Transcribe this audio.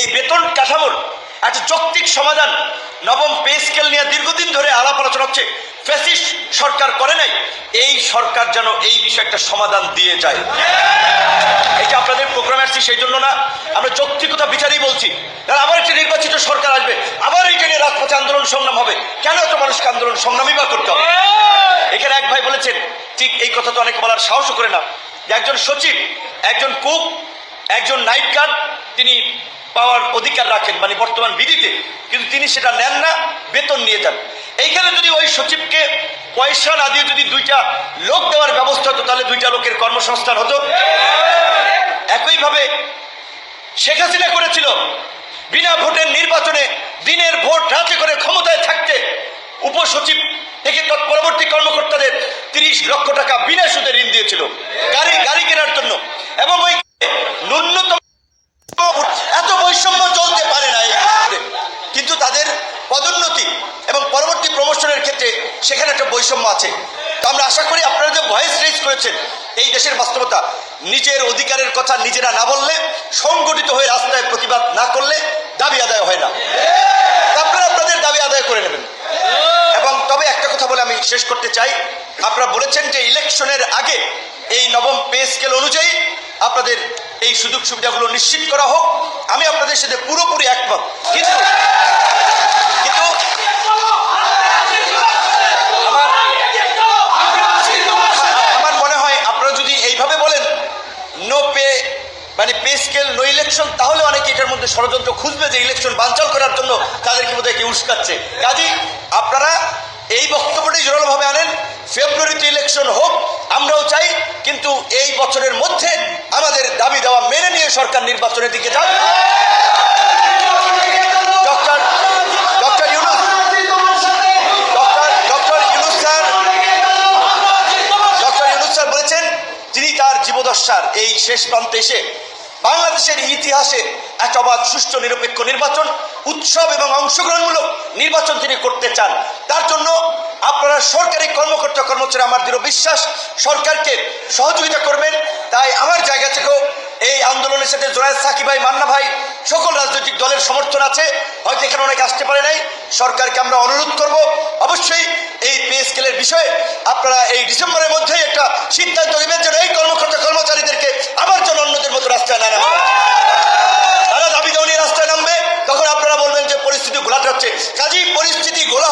এই বেতন কাঠামোর একটা যৌক্তিক সমাধান নবম পে স্কেল নিয়ে দীর্ঘদিন ধরে আলাপ আলোচনা হচ্ছে। ফ্যাসিস্ট সরকার করে নাই, এই সরকার যেন এই বিষয়ে একটা সমাধান দিয়ে যায়। এটা আপনাদের প্রোগ্রামে আসছি সেই জন্য না, আমরা যৌক্তিকতা বিচারেই বলছি। কারণ আবার একটি নির্বাচিত সরকার আসবে, আবার এইটা নিয়ে রাজপথে আন্দোলন সংগ্রাম হবে। কেন এত মানুষকে আন্দোলন সংগ্রামই বা করতে হবে? এখানে এক ভাই বলেছেন, ঠিক এই কথা তো অনেক বলার সাহসও করে না। একজন সচিব, একজন কুক, একজন নাইট গার্ড, তিনি পাওয়ার অধিকার রাখেন মানে বর্তমান বিধিতে। কিন্তু তিনি সেটা নেন না, বেতন নিয়ে যান। এইখানে যদি ওই সচিবকে পয়সা না দিয়ে যদি দুইটা লোক দেওয়ার ব্যবস্থা হতো, তাহলে দুইটা লোকের কর্মসংস্থান হতো। একইভাবে শেখ হাসিনা করেছিল, বিনা ভোটের নির্বাচনে দিনের ভোট রাতে করে ক্ষমতায় থাকতে উপসচিব থেকে তৎপরবর্তী কর্মকর্তাদের তিরিশ লক্ষ টাকা বিনা সুদে ঋণ দিয়েছিল, গাড়ি গাড়ি কেনার জন্য। এবং ওই ন্যূনতম এত বৈষম্য চলতে পারে না এই ক্ষেত্রে। কিন্তু তাদের পদোন্নতি এবং পরবর্তী প্রমোশনের ক্ষেত্রে সেখানে একটা বৈষম্য আছে। তো আমরা আশা করি আপনারা যে ভয়েস রেজ করেছেন, এই দেশের বাস্তবতা নিজের অধিকারের কথা নিজেরা না বললে, সংগঠিত হয়ে রাস্তায় প্রতিবাদ না করলে দাবি আদায় হয় না। আপনারা আপনাদের দাবি আদায় করে নেবেন। এবং তবে একটা কথা বলে আমি শেষ করতে চাই। আপনারা বলেছেন যে ইলেকশনের আগে এই নবম পে স্কেল অনুযায়ী আপনাদের এই সুযোগ সুবিধাগুলো নিশ্চিত করা হোক। আমি আপনাদের সাথে পুরোপুরি একমত কিন্তু কিন্তু আমার আমার মনে হয় আপনারা যদি এইভাবে বলেন নো পে মানে পে স্কেল নো ইলেকশন তাহলে অনেকে এটার মধ্যে ষড়যন্ত্র খুঁজবে যে ইলেকশন বানচাল করার জন্য তাদেরকে বোধহয় কেউ উস্কাচ্ছে। কাজী আপনারা এই বক্তব্যটাই জোরালোভাবে আনেন ফেব্রুয়ারিতে ইলেকশন হোক, আমরাও চাই, কিন্তু এই বছরের মধ্যে আমাদের দাবি দেওয়া মেনে নিয়ে সরকার নির্বাচনের দিকে যান doctor doctor doctor doctor sir doctor sir বলেছেন তিনি তার জীবদশার এই শেষ প্রান্তে এসে বাংলাদেশের ইতিহাসে এক অবাধ, সুষ্ঠু, নিরপেক্ষ নির্বাচন, উৎসব এবং অংশগ্রহণমূলক নির্বাচন তিনি করতে চান। তার জন্য আপনারা সরকারি কর্মকর্তা, কর্মচারী, আমার দৃঢ় বিশ্বাস, সরকারকে সহযোগিতা করবেন। তাই আমার জায়গা থেকেও এই আন্দোলনের সাথে জোরায়দ সাকি ভাই, মান্না ভাই, সকল রাজনৈতিক দলের সমর্থন আছে। হয়তো এখানে অনেকে আসতে পারে নাই। সরকারকে আমরা অনুরোধ করব। অবশ্যই এই পে স্কেলের বিষয়ে আপনারা এই ডিসেম্বরের মধ্যেই একটা সিদ্ধান্ত হচ্ছে কাজেই পরিস্থিতি গোলা